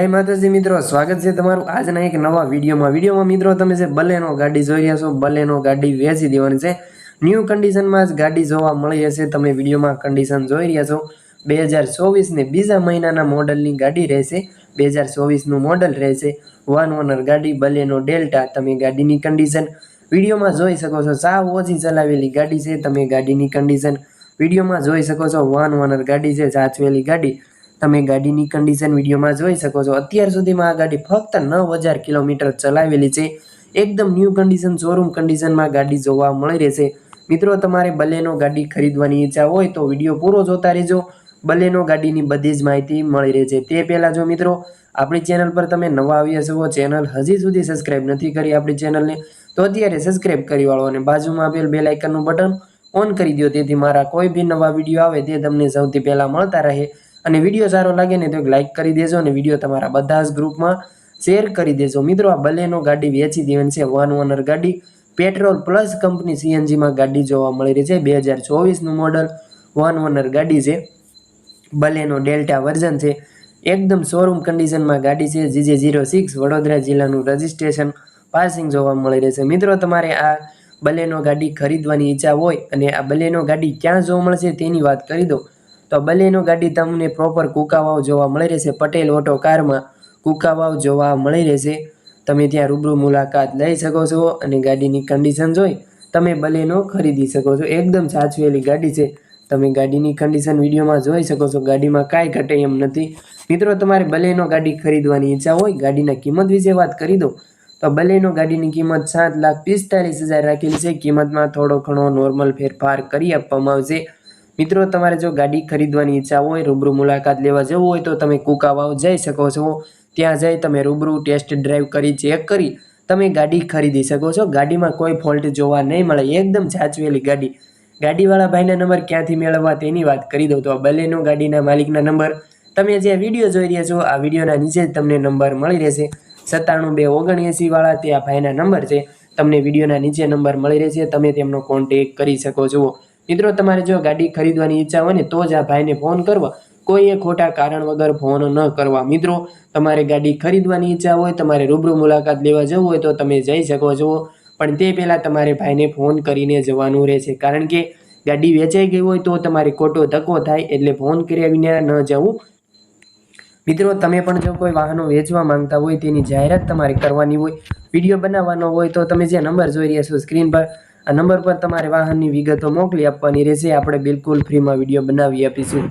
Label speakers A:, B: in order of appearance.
A: જય માતાજી મિત્રો, સ્વાગત છે તમારું આજના એક નવા વિડીયોમાં. વિડીયોમાં મિત્રો, તમે જે બલેનો ગાડી જોઈ રહ્યા છો, બલેનો ગાડી વેચી દેવાની છે. ન્યૂ કન્ડિશનમાં જ ગાડી જોવા મળી હશે. તમે વિડીયોમાં કન્ડિશન જોઈ રહ્યા છો. બે હજાર ચોવીસને બીજા મહિનાના મોડલની ગાડી રહેશે. બે હજાર ચોવીસનું મોડલ રહેશે. વન ઓનર ગાડી, બલેનો ડેલ્ટા તમે ગાડીની કન્ડિશન વિડીયોમાં જોઈ શકો છો. સાવ ઓછી ચલાવેલી ગાડી છે. તમે ગાડીની કન્ડિશન વિડીયોમાં જોઈ શકો છો. વન ઓનર ગાડી છે, સાચવેલી ગાડી. તમે ગાડીની કન્ડિશન વિડીયોમાં જોઈ શકો છો. અત્યાર સુધીમાં આ ગાડી ફક્ત નવ હજાર કિલોમીટર ચલાવેલી છે. એકદમ ન્યૂ કન્ડિશન શોરૂમ કન્ડિશનમાં ગાડી જોવા મળી રહેશે. મિત્રો, તમારે બલેનો ગાડી ખરીદવાની ઈચ્છા હોય તો વીડિયો પૂરો જોતા રહેજો. બલેનો ગાડીની બધી જ માહિતી મળી રહે છે. તે પહેલાં જો મિત્રો, આપણી ચેનલ પર તમે નવા આવ્યા છો ચેનલ હજી સુધી સબસ્ક્રાઇબ નથી કરી આપણી ચેનલને તો અત્યારે સબસ્ક્રાઇબ કરી વાળો અને બાજુમાં આપેલ બે લાઇકનનું બટન ઓન કરી દો તેથી મારા કોઈ બી નવા વીડિયો આવે તે તમને સૌથી પહેલાં મળતા રહે. અને વીડિયો સારો લાગે ને તો એક લાઇક કરી દેજો અને વીડિયો તમારા બધા જ ગ્રુપમાં શેર કરી દેજો. મિત્રો, આ બલેનો ગાડી વેચી દેવાની છે વન ઓનર ગાડી. પેટ્રોલ પ્લસ કંપની સીએનજીમાં ગાડી જોવા મળી રહી છે. બે હજાર ચોવીસનું મોડલ વન ઓનર ગાડી છે. બલેનો ડેલ્ટા વર્ઝન છે. એકદમ શોરૂમ કન્ડિશનમાં ગાડી છે. જીજે ઝીરો સિક્સ વડોદરા જિલ્લાનું રજિસ્ટ્રેશન પાસિંગ જોવા મળી રહેશે મિત્રો, તમારે આ બલેનો ગાડી ખરીદવાની ઈચ્છા હોય અને આ બલેનો ગાડી ક્યાં જોવા મળશે તેની વાત કરી દો તો બલેનો ગાડી તમને પ્રોપર કુકાવાવ જોવા મળી રહેશે. પટેલ ઓટો કારમાં કુકાવાવ જોવા મળી રહેશે. તમે ત્યાં રૂબરૂ મુલાકાત લઈ શકો છો અને ગાડીની કન્ડિશન જોઈ તમે બલેનો ખરીદી શકો છો. એકદમ સાચવેલી ગાડી છે. તમે ગાડીની કન્ડિશન વિડીયોમાં જોઈ શકો છો. ગાડીમાં કાંઈ ઘટે એમ નથી. મિત્રો, તમારે બલેનો ગાડી ખરીદવાની ઈચ્છા હોય, ગાડીના કિંમત વિશે વાત કરી દો. તો બલેનો ગાડીની કિંમત સાત લાખ પિસ્તાલીસ હજાર રાખેલી છે. કિંમતમાં થોડો ઘણો નોર્મલ ફેરફાર કરી આપવામાં આવશે. મિત્રો, તમારે જો ગાડી ખરીદવાની ઈચ્છા હોય, રૂબરૂ મુલાકાત લેવા જવું હોય, તો તમે કુકાવાવ જઈ શકો છો. ત્યાં જઈ તમે રૂબરૂ ટેસ્ટ ડ્રાઈવ કરી, ચેક કરી તમે ગાડી ખરીદી શકો છો. ગાડીમાં કોઈ ફોલ્ટ જોવા નહીં મળે. એકદમ સાચવેલી ગાડી. ગાડીવાળા ભાઈના નંબર ક્યાંથી મેળવવા તેની વાત કરી દઉં તો બલેનો ગાડીના માલિકના નંબર. તમે જે વીડિયો જોઈ રહ્યા છો, આ વિડીયોના નીચે જ તમને નંબર મળી રહેશે. સત્તાણું બે ઓગણએંસીવાળા તે આ ભાઈના નંબર છે. તમને વિડીયોના નીચે નંબર મળી રહેશે. તમે તેમનો કોન્ટેક કરી શકો છો. મિત્રો, તમારે જો ગાડી ખરીદવાની ઈચ્છા હોય ને, તો જ આ ભાઈને ફોન કરવા. કોઈએ ખોટા કારણ વગર ફોન ન કરવા. મિત્રો, તમારે ગાડી ખરીદવાની ઈચ્છા હોય, તમારે રૂબરૂ મુલાકાત લેવા જવું હોય, તો તમે જઈ શકો છો. પણ તે પહેલાં તમારે ભાઈને ફોન કરીને જવાનું રહેશે. કારણ કે ગાડી વેચાઈ ગઈ હોય, તો તમારે ખોટો ધક્કો થાય, એટલે ફોન કર્યા વિના ન જવું. મિત્રો, તમે પણ જો કોઈ વાહનો વેચવા માંગતા હોય, તેની જાહેરાત તમારે કરવાની હોય, વીડિયો બનાવવાનો હોય, તો તમે જે નંબર જોઈ રહ્યા છો, સ્ક્રીન પર આ નંબર પર તમારે વાહનની વિગતો મોકલી આપવાની રહેશે. આપણે બિલકુલ ફ્રીમાં વીડિયો બનાવી આપીશું.